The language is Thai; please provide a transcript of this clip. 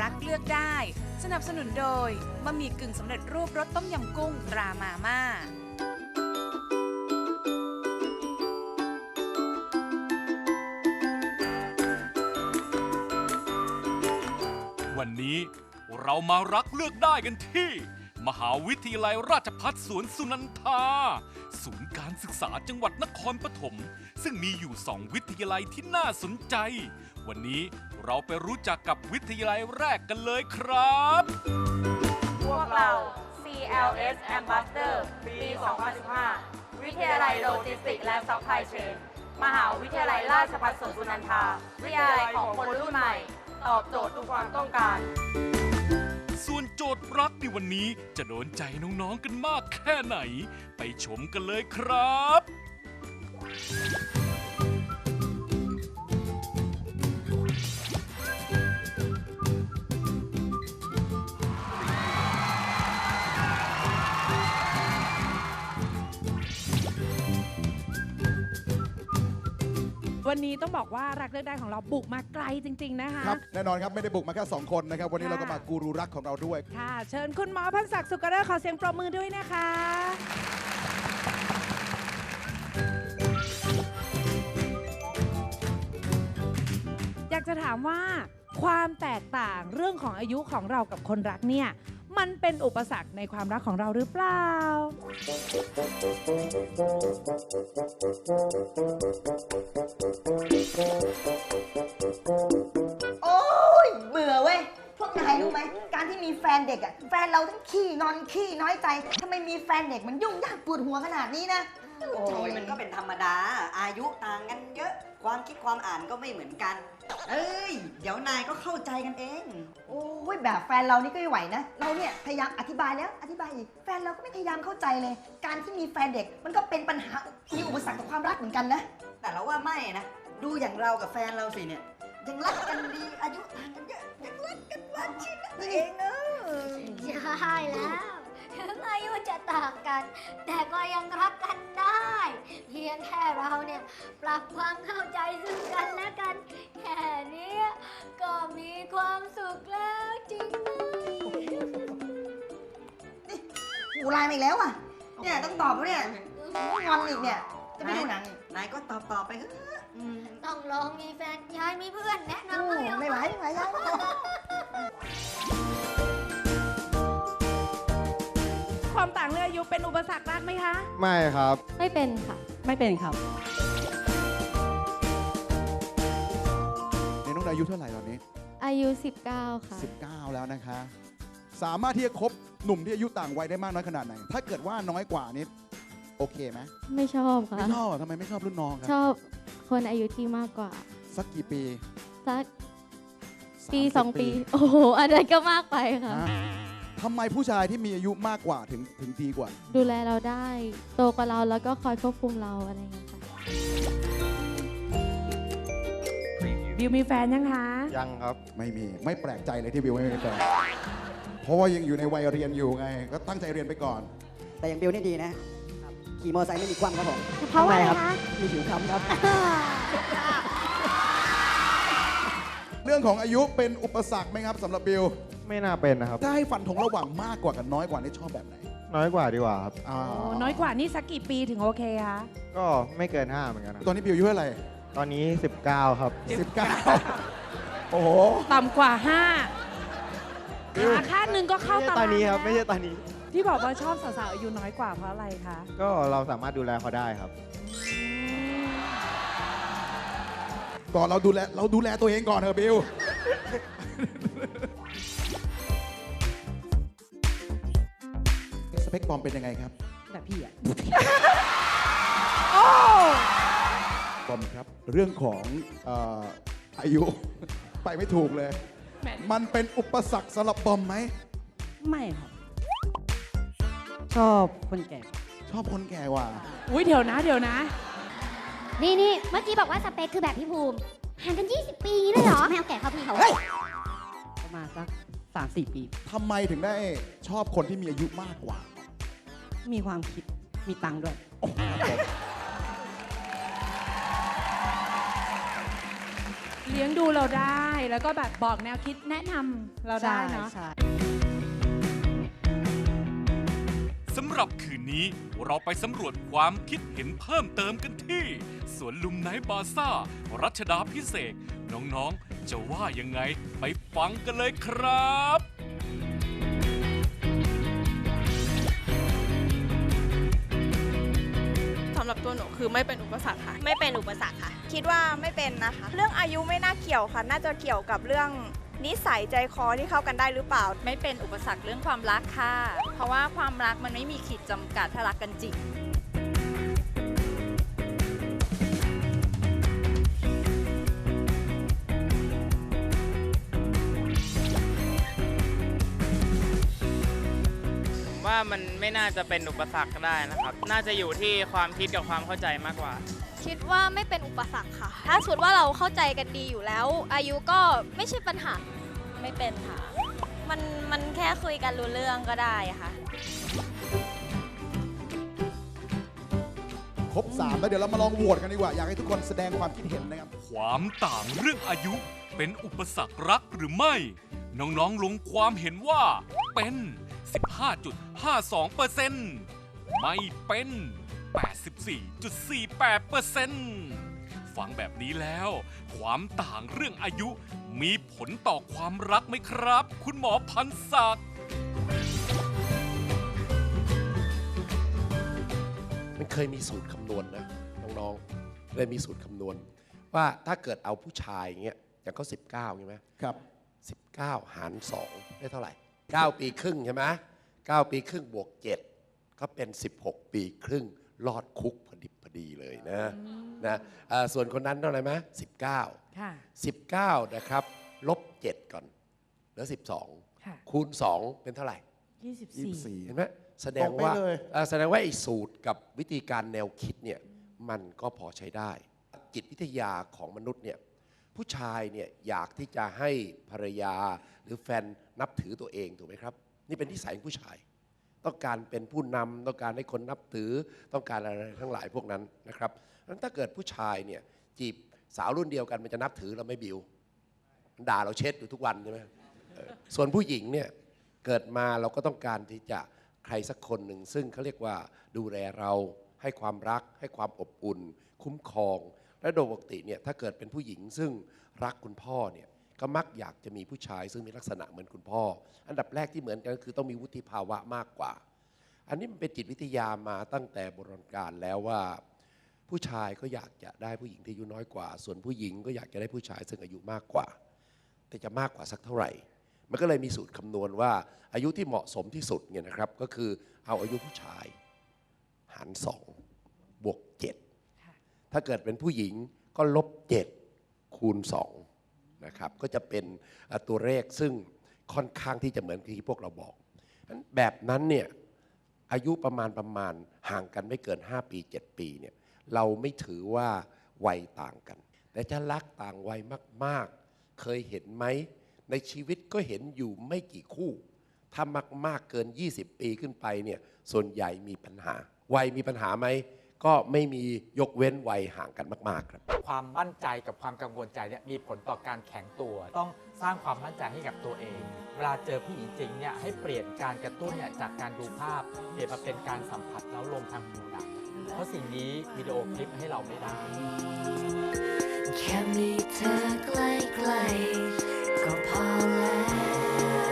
รักเลือกได้ สนับสนุนโดยบะหมี่กึ่งสำเร็จรูปรสต้มยำกุ้งตรามาม่าวันนี้เรามารักเลือกได้กันที่ มหาวิทยาลัยราชภัฏสวนสุนันทา ศูนย์การศึกษาจังหวัดนครปฐม ซึ่งมีอยู่สองวิทยาลัยที่น่าสนใจ วันนี้ เราไปรู้จักกับวิทยาลัยแรกกันเลยครับ พวกเรา CLS Ambassador ปี 2015 วิทยาลัยโลจิสติกส์และซัพพลายเชน มหาวิทยาลัยราชภัฏสวนสุนันทา วิทยาลัยของคนรุ่นใหม่ ตอบโจทย์ทุกความต้องการ ส่วนโจทย์รักในวันนี้จะโดนใจน้องๆกันมากแค่ไหน ไปชมกันเลยครับ วันนี้ต้องบอกว่ารักเลือกได้ของเราบุกมาไกลจริง ๆ นะคะ ครับแน่นอนครับไม่ได้บุกมาแค่2คนนะครับวันนี้ค่ะ เราก็มากูรูรักของเราด้วย ค่ะ เชิญคุณหมอพันศักดิ์สุกเริศขอเสียงปรบมือด้วยนะคะ อยากจะถามว่าความแตกต่างเรื่องของอายุของเรากับคนรักเนี่ย มันเป็นอุปสรรคในความรักของเราหรือเปล่า ขี้นอนขี้น้อยใจทำไมมีแฟนเด็กมันยุ่งยากปวดหัวขนาดนี้นะ โอ้ยมันก็เป็นธรรมดา อายุต่างกันเยอะ ความคิดความอ่านก็ไม่เหมือนกัน เอ้ย เดี๋ยวนายก็เข้าใจกันเอง โอ้ยแบบแฟนเรานี่ก็ไม่ไหวนะ เราเนี่ยพยายามอธิบายแล้วอธิบายอีก แฟนเราก็ไม่พยายามเข้าใจเลย การที่มีแฟนเด็กมันก็เป็นปัญหามีอุปสรรคต่อความรักเหมือนกันนะ แต่เราว่าไม่นะ ดูอย่างเรากับแฟนเราสิเนี่ย ยังรักกันดีอายุต่างกันเยอะยังรักกันหวานชื่นนักเองเออ ใช่แล้ว ถึงอายุจะต่างกัน แต่ก็ยังรักกันได้ เพียงแค่เราเนี่ยปรับความเข้าใจซึ่งกันและกัน แค่เนี้ยก็มีความสุขแล้วจริงไหมหูไลน์มาอีกแล้วอะ เนี่ยต้องตอบเขาเนี่ยงอนอีกเนี่ย จะไม่ดูหนังอีกนายก็ตอบตอบๆไปเถอะอืมต้องลองมีแฟนยายมีเพื่อนแนะโอ้นำให้เอา ไม่ไหวไม่ไหวแล้ว ความต่างเรื่องอายุเป็นอุปสรรครักไหมคะ ไม่ครับ ไม่เป็นค่ะ ไม่เป็นครับในน้องนายอายุเท่าไหร่ตอนนี้ อายุ 19 ค่ะ 19 แล้วนะคะ สามารถที่จะคบหนุ่มที่อายุต่างวัยได้มากน้อยขนาดไหน ถ้าเกิดว่าน้อยกว่านี้โอเคไหมไม่ชอบค่ะ ไม่ชอบเหรอทำไมไม่ชอบรุ่นน้องคชรับ อบคนอายุที่มากกว่าสักกี่ปีสัก30ปีสองปี โอ้โหอันนั้นก็มากไปค่ะฮะ ทำไมผู้ชายที่มีอายุมากกว่าถึงถึงดีกว่า ดูแลเราได้โตกว่าเราแล้วก็คอยควบคุมเราอะไรอย่างเงี้ยค่ะ บิวมีแฟนยังคะ ยังครับ ไม่มีไม่แปลกใจเลยที่บิวไม่มีแฟนเพราะว่ายังอยู่ในวัยเรียนอยู่ไง ก็ตั้งใจเรียนไปก่อน แต่อย่างบิวนี่ดีนะ ขี่มอเตอร์ไซค์ไม่มีควันครับผมเพราะว่าอะไรคะ มีผิวคล้ำครับ เรื่องของอายุเป็นอุปสรรคไหมครับสำหรับบิว ไม่น่าเป็นนะครับ ถ้าให้ฟันธงระหว่างมากกว่ากับน้อยกว่านี่ชอบแบบไหนน้อยกว่าดีกว่าครับ อ่าโอ้น้อยกว่านี่สักกี่ปีถึงโอเคคะก็ไม่เกิน5เหมือนกันครับตอนนี้บิวอายุเท่าไหร่ตอนนี้ 19 ครับ สิบเก้าโอ้โห ต่ำกว่าห้าบิวขาข้างหนึ่งก็เข้าไม่ใช่ตารางตอนนี้ครับแล้วไม่ใช่ตอนนี้ ที่บอกว่าชอบสาวๆอายุน้อยกว่าเพราะอะไรคะก็เราสามารถดูแลเขาได้ครับ ก่อนเราดูแลเราดูแลตัวเองก่อนเถอะบิว เปคปลอมเป็นยังไงครับ แบบพี่อะโอ้ปลอมครับ เรื่องของเอ่ออายุ ไปไม่ถูกเลย แหมมันเป็นอุปสรรคสำหรับบอมไหม ไม่ครับ ชอบคนแก่ ชอบคนแก่กว่า อุ้ยเดี๋ยวนะ เดี๋ยวนะ นี่นี่เมื่อกี้บอกว่าสเปคคือแบบพี่ภูมิห่างกัน 20 ปีเลยเหรอ ไม่เอาแก่เข้าพี่เขาประมาณสักสามสี่ปี ทำไมถึงได้ชอบคนที่มีอายุมากกว่า มีความคิด มีตังค์ด้วยครับผมเลี้ยงดูเราได้แล้วก็แบบบอกแนวคิดแนะนำเราได้เนาะ ใช่สำหรับคืนนี้เราไปสำรวจความคิดเห็นเพิ่มเติมกันที่สวนลุมไนท์บาซ่า รัชดาพิเศษกน้องๆ จะว่ายังไงไปฟังกันเลยครับำหรับตัวหนูคือไม่เป็นอุปสรรคค่ะ ไม่เป็นอุปสรรคค่ะ คิดว่าไม่เป็นนะคะ เรื่องอายุไม่น่าเกี่ยวค่ะ น่าจะเกี่ยวกับเรื่องนิสัยใจคอที่เข้ากันได้หรือเปล่า ไม่เป็นอุปสรรคเรื่องความรักค่ะ เพราะว่าความรักมันไม่มีขีดจำกัดถ้ารักกันจริง มว่ามันไม่น่าจะเป็นอุปสรรคได้นะครับ น่าจะอยู่ที่ความคิดกับความเข้าใจมากกว่า คิดว่าไม่เป็นอุปสรรคค่ะ ถ้าสมมติว่าเราเข้าใจกันดีอยู่แล้ว อายุก็ไม่ใช่ปัญหา ไม่เป็นค่ะ มันมันแค่คุยกันรู้เรื่องก็ได้ค่ะ ครบ3แล้วเดี๋ยวเรามาลองโหวตกันดีกว่า อยากให้ทุกคนแสดงความคิดเห็นนะครับ ความต่างเรื่องอายุเป็นอุปสรรครักหรือไม่ น้องๆลงความเห็นว่าเป็น 15.52%ไม่เป็น 84.48%ฟังแบบนี้แล้ว ความต่างเรื่องอายุมีผลต่อความรักไหมครับ คุณหมอพันศักดิ์มันเคยมีสูตรคำนวณนะน้องๆเลยมีสูตรคำนวณ ว่าถ้าเกิดเอาผู้ชายอย่างเงี้ยอย่างเขา19ใช่ไหมครับ19หาร2ได้เท่าไหร่ 9 ปีครึ่งใช่ไหม9ปีครึ่งบวก 7 ก็เป็น 16 ปีครึ่งรอดคุกพอดิบพอดีเลยนะนะอ่าส่วนคนนั้นเท่าไหร่ไหม19ค่ะ19นะครับลบ7ก่อนเหลือค่ะ12คูณ2เป็นเท่าไหร่24เห็นไหมแสดงว่าตรงไปเลยเอ่อแสดงว่าไอ้สูตรกับวิธีการแนวคิดเนี่ยมันก็พอใช้ได้ จิตวิทยาของมนุษย์เนี่ย ผู้ชายเนี่ยอยากที่จะให้ภรรยาหรือแฟนนับถือตัวเองถูกไหมครับ นี่เป็นนิสัยของผู้ชาย ต้องการเป็นผู้นำต้องการให้คนนับถือต้องการอะไรทั้งหลายพวกนั้นนะครับงั้นถ้าเกิดผู้ชายเนี่ยจีบสาวรุ่นเดียวกันมันจะนับถือเราไม่บิวด่าเราเช็ดอยู่ทุกวันใช่ไหมส่วนผู้หญิงเนี่ยเกิดมาเราก็ต้องการที่จะใครสักคนหนึ่งซึ่งเขาเรียกว่าดูแลเราให้ความรัก ให้ความอบอุ่น คุ้มครอง และโดยปกติเนี่ยถ้าเกิดเป็นผู้หญิงซึ่งรักคุณพ่อเนี่ยก็มักอยากจะมีผู้ชายซึ่งมีลักษณะเหมือนคุณพ่อ อันดับแรกที่เหมือนกันคือต้องมีวุฒิภาวะมากกว่า อันนี้มันเป็นจิตวิทยามาตั้งแต่โบราณกาลแล้วว่า ผู้ชายก็อยากจะได้ผู้หญิงที่อายุน้อยกว่า ส่วนผู้หญิงก็อยากจะได้ผู้ชายซึ่งอายุมากกว่า แต่จะมากกว่าสักเท่าไหร่ มันก็เลยมีสูตรคำนวณว่า อายุที่เหมาะสมที่สุดเนี่ยนะครับก็คือเอาอายุผู้ชาย หารสอง ถ้าเกิดเป็นผู้หญิงก็ลบเจ็ดคูณสองนะครับก็จะเป็นตัวเลขซึ่งค่อนข้างที่จะเหมือนที่พวกเราบอกแบบนั้นเนี่ยอายุประมาณประมาณห่างกันไม่เกิน 5 ปี 7 ปีเนี่ยเราไม่ถือว่าวัยต่างกัน แต่ถ้ารักต่างวัยมาก ๆ เคยเห็นไหม ในชีวิตก็เห็นอยู่ไม่กี่คู่ ถ้ามาก ๆ เกิน 20 ปีขึ้นไปเนี่ยส่วนใหญ่มีปัญหา วัยมีปัญหาไหม ก็ไม่มียกเว้นวัยห่างกันมาก ๆ ครับ ความมั่นใจกับความกังวลใจเนี่ยมีผลต่อการแข็งตัว ต้องสร้างความมั่นใจให้กับตัวเอง เวลาเจอผู้หญิงจริงเนี่ยให้เปลี่ยนการกระตุ้นเนี่ยจากการดูภาพเปลี่ยนมาเป็นการสัมผัสแล้วลงทางผิวหนังเพราะสิ่งนี้วิดีโอคลิปให้เราไม่ได้แค่มีเธอใกล้ๆก็พอแล้ว